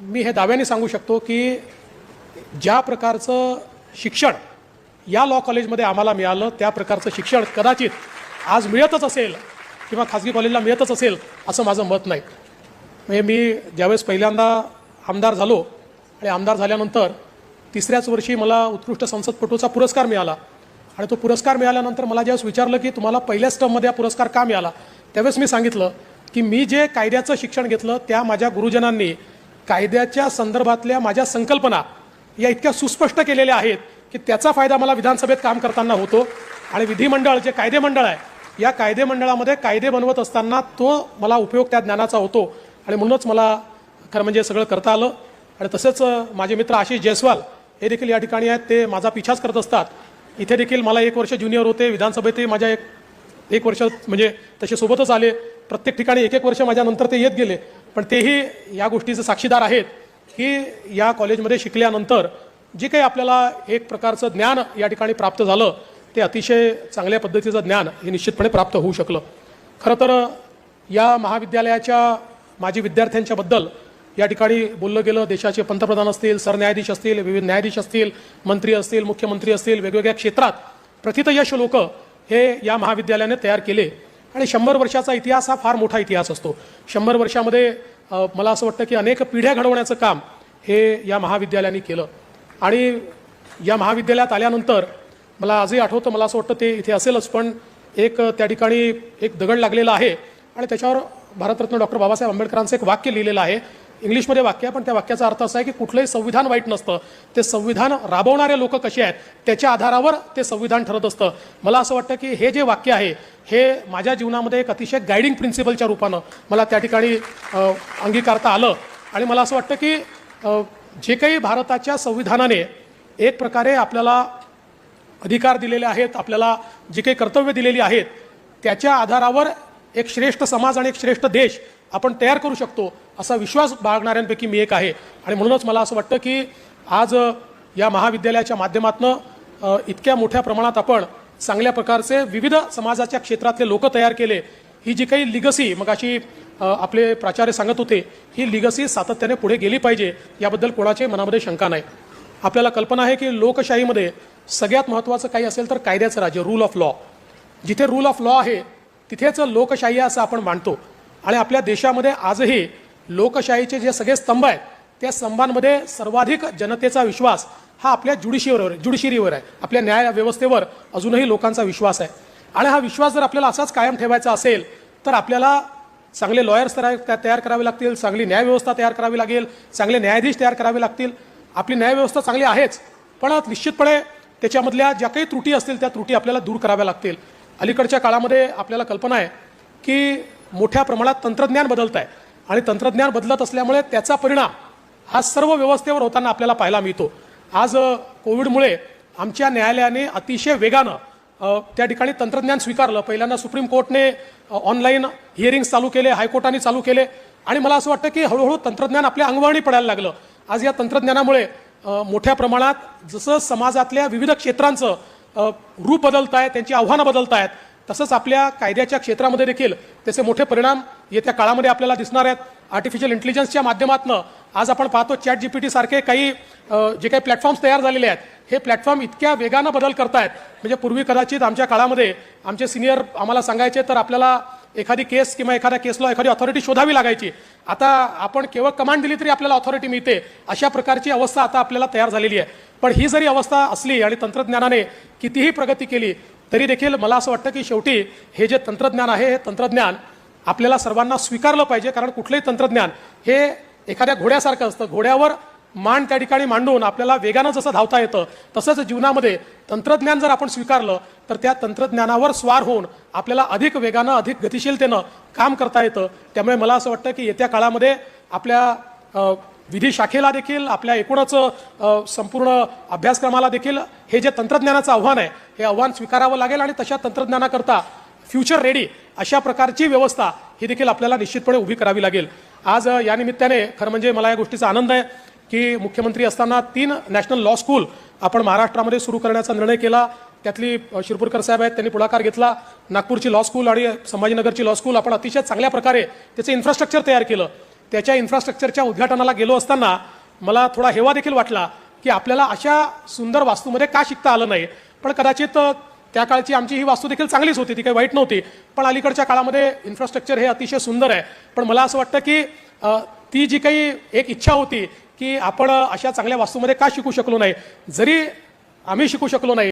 मी हे दाव्याने सांगू शकतो की ज्या प्रकारचं शिक्षण या लॉ कॉलेजमध्ये आम्हाला मिळालं त्या प्रकारचं शिक्षण कदाचित आज मिळतच असेल किंवा खाजगी कॉलेजला मिळतच असेल असं माझं मत नाही. म्हणजे मी ज्यावेळेस पहिल्यांदा आमदार झालो आणि आमदार झाल्यानंतर तिसऱ्याच वर्षी मला उत्कृष्ट संसदपटूचा पुरस्कार मिळाला. आणि तो पुरस्कार मिळाल्यानंतर मला ज्यावेळेस विचारलं की तुम्हाला पहिल्याच टर्ममध्ये हा पुरस्कार का मिळाला त्यावेळेस मी सांगितलं की मी जे कायद्याचं शिक्षण घेतलं त्या माझ्या गुरुजनांनी कायद्याच्या संदर्भातल्या माझ्या संकल्पना या इतक्या सुस्पष्ट केलेल्या आहेत की त्याचा फायदा मला विधानसभेत काम करताना होतो. आणि विधिमंडळ जे कायदे मंडळ आहे या कायदे मंडळामध्ये कायदे बनवत असताना तो मला उपयोग त्या ज्ञानाचा होतो. आणि म्हणूनच मला खरं म्हणजे सगळं करता आलं. आणि तसंच माझे मित्र आशिष जयस्वाल हे देखील या ठिकाणी आहेत. ते माझा पिछाच करत असतात. इथे देखील मला एक वर्ष ज्युनियर होते. विधानसभेतही माझ्या एक एक वर्ष म्हणजे तसे सोबतच आले. प्रत्येक ठिकाणी एक एक वर्ष माझ्यानंतर ते येत गेले. पण तेही या गोष्टीचे साक्षीदार आहेत की या कॉलेजमध्ये शिकल्यानंतर जे काही आपल्याला एक प्रकारचं ज्ञान या ठिकाणी प्राप्त झालं ते अतिशय चांगल्या पद्धतीचं ज्ञान हे निश्चितपणे प्राप्त होऊ शकलं. खरं तर या महाविद्यालयाच्या माजी विद्यार्थ्यांच्याबद्दल या ठिकाणी बोललं गेलं देशाचे पंतप्रधान असतील सरन्यायाधीश असतील विविध न्यायाधीश असतील मंत्री असतील मुख्यमंत्री असतील वेगवेगळ्या क्षेत्रात प्रथितयश लोक हे या महाविद्यालयाने तयार केले. आणि शंभर वर्षाचा इतिहास हा फार मोठा इतिहास असतो. शंभर वर्षामध्ये मला असं वाटतं की अनेक पिढ्या घडवण्याचं काम हे या महाविद्यालयाने केलं. आणि या महाविद्यालयात आल्यानंतर मला आजही आठवतं मला असं वाटतं ते इथे असेलच पण एक त्या ठिकाणी एक दगड लागलेला आहे. आणि त्याच्यावर भारतरत्न डॉक्टर बाबासाहेब आंबेडकरांचं एक वाक्य लिहिलेलं आहे इंग्लिशमध्ये वाक्य आहे पण त्या वाक्याचा अर्थ असा आहे की कुठलंही संविधान वाईट नसतं. ते संविधान राबवणारे लोक कसे आहेत त्याच्या आधारावर ते संविधान ठरत असतं. मला असं वाटतं की हे जे वाक्य आहे हे माझ्या जीवनामध्ये एक अतिशय गायडिंग प्रिन्सिपलच्या रूपानं मला त्या ठिकाणी अंगीकारता आलं. आणि मला असं वाटतं की जे काही भारताच्या संविधानाने एक प्रकारे आपल्याला अधिकार दिलेले आहेत आपल्याला जी काही कर्तव्य दिलेली आहेत त्याच्या आधारावर एक श्रेष्ठ समाज आणि एक श्रेष्ठ देश आपण तयार करू शकतो. असा विश्वास बाळगणाऱ्यांपैकी मी एक आहे. आणि म्हणूनच मला असं वाटतं की आज या महाविद्यालयाच्या माध्यमातनं इतक्या मोठ्या प्रमाणात आपण चांगल्या प्रकारचे विविध समाजाच्या क्षेत्रातले लोक तयार केले. ही जी काही लिगसी मग अशी आपले प्राचार्य सांगत होते ही लिगसी सातत्याने पुढे गेली पाहिजे याबद्दल कोणाच्याही मनामध्ये शंका नाही. आपल्याला कल्पना आहे की लोकशाहीमध्ये सगळ्यात महत्त्वाचं काही असेल तर कायद्याचं राज्य रूल ऑफ लॉ जिथे रूल ऑफ लॉ आहे तिथेच लोकशाही असं आपण मानतो. आणि आपल्या देशामध्ये आजही लोकशाहीचे जे सगळे स्तंभ आहेत त्या स्तंभांमध्ये सर्वाधिक जनतेचा विश्वास हा आपल्या ज्युडिशियरवर ज्युडिशियरीवर आहे. आपल्या न्याय व्यवस्थेवर अजूनही लोकांचा विश्वास आहे. आणि हा विश्वास जर आपल्याला असाच कायम ठेवायचा असेल तर आपल्याला चांगले लॉयर्स तयार करावे लागतील चांगली न्यायव्यवस्था तयार करावी लागेल चांगले न्यायाधीश तयार करावे लागतील. आपली न्यायव्यवस्था चांगली आहेच पण निश्चितपणे त्याच्यामधल्या ज्या काही त्रुटी असतील त्या त्रुटी आपल्याला दूर कराव्या लागतील. अलीकडच्या काळामध्ये आपल्याला कल्पना आहे की मोठ्या प्रमाणात तंत्रज्ञान बदलत आहे आणि तंत्रज्ञान बदलत असल्यामुळे त्याचा परिणाम हा सर्व व्यवस्थेवर होताना आपल्याला पाहायला मिळतो. आज कोविडमुळे आमच्या न्यायालयाने अतिशय वेगानं त्या ठिकाणी तंत्रज्ञान स्वीकारलं. पहिल्यांदा सुप्रीम कोर्टने ऑनलाईन हिअरिंग्स चालू केले हायकोर्टाने चालू केले आणि मला असं वाटतं की हळूहळू तंत्रज्ञान आपल्या अंगवळणी पडायला लागलं. आज या तंत्रज्ञानामुळे मोठ्या प्रमाणात जसं समाजातल्या विविध क्षेत्रांचं रूप बदलत आहे त्यांची आव्हानं बदलत आहेत तसंच आपल्या कायद्याच्या क्षेत्रामध्ये देखील त्याचे मोठे परिणाम येत्या काळामध्ये आपल्याला दिसणार आहेत. आर्टिफिशियल इंटेलिजन्सच्या माध्यमातून आज आपण पाहतो चॅट जी पी टीसारखे काही जे काही प्लॅटफॉर्म्स तयार झालेले आहेत हे प्लॅटफॉर्म इतक्या वेगानं बदल करतायत. म्हणजे पूर्वी कदाचित आमच्या काळामध्ये आमचे सिनियर आम्हाला सांगायचे तर आपल्याला एखादी केस किंवा एखाद्या केसला एखादी ऑथॉरिटी शोधावी लागायची. आता आपण केवळ कमांड दिली तरी आपल्याला ऑथॉरिटी मिळते. अशा प्रकारची अवस्था आता आपल्याला तयार झालेली आहे. पण ही जरी अवस्था असली आणि तंत्रज्ञानाने कितीही प्रगती केली तरी देखील मला असं वाटतं की शेवटी हे जे तंत्रज्ञान आहे हे तंत्रज्ञान आपल्याला सर्वांना स्वीकारलं पाहिजे कारण कुठलंही तंत्रज्ञान हे एखाद्या घोड्यासारखं असतं. घोड्यावर मान त्या ठिकाणी मांडून आपल्याला वेगानं जसं धावता येतं तसंच जीवनामध्ये तंत्रज्ञान जर आपण स्वीकारलं तर त्या तंत्रज्ञानावर स्वार होऊन आपल्याला अधिक वेगानं अधिक गतिशीलतेनं काम करता येतं. त्यामुळे मला असं वाटतं की येत्या काळामध्ये आपल्या विधी शाखेला देखील आपल्या एकूणच संपूर्ण अभ्यासक्रमाला देखील हे जे तंत्रज्ञानाचं आव्हान आहे हे आव्हान स्वीकारावं लागेल आणि तशा तंत्रज्ञानाकरता फ्युचर रेडी अशा प्रकारची व्यवस्था ही देखील आपल्याला निश्चितपणे उभी करावी लागेल. आज या निमित्ताने खरं म्हणजे मला या गोष्टीचा आनंद आहे की मुख्यमंत्री असताना तीन नॅशनल लॉ स्कूल आपण महाराष्ट्रामध्ये सुरू करण्याचा निर्णय केला. त्यातली शिरपूरकर साहेब आहेत त्यांनी पुढाकार घेतला. नागपूरची लॉ स्कूल आणि संभाजीनगरची लॉ स्कूल आपण अतिशय चांगल्या प्रकारे त्याचं इन्फ्रास्ट्रक्चर तयार केलं. त्याच्या इन्फ्रास्ट्रक्चरच्या उद्घाटनाला गेलो असताना मला थोडा हेवा देखील वाटला की आपल्याला अशा सुंदर वास्तूमध्ये का शिकता आलं नाही? पण कदाचित त्या काळची आमची ही वास्तू देखील चांगलीच होती ती काही वाईट नव्हती. पण अलीकडच्या काळामध्ये इन्फ्रास्ट्रक्चर हे अतिशय सुंदर आहे. पण मला असं वाटतं की ती जी काही एक इच्छा होती की आपण अशा चांगल्या वास्तूमध्ये का शिकू शकलो नाही? जरी आम्ही शिकू शकलो नाही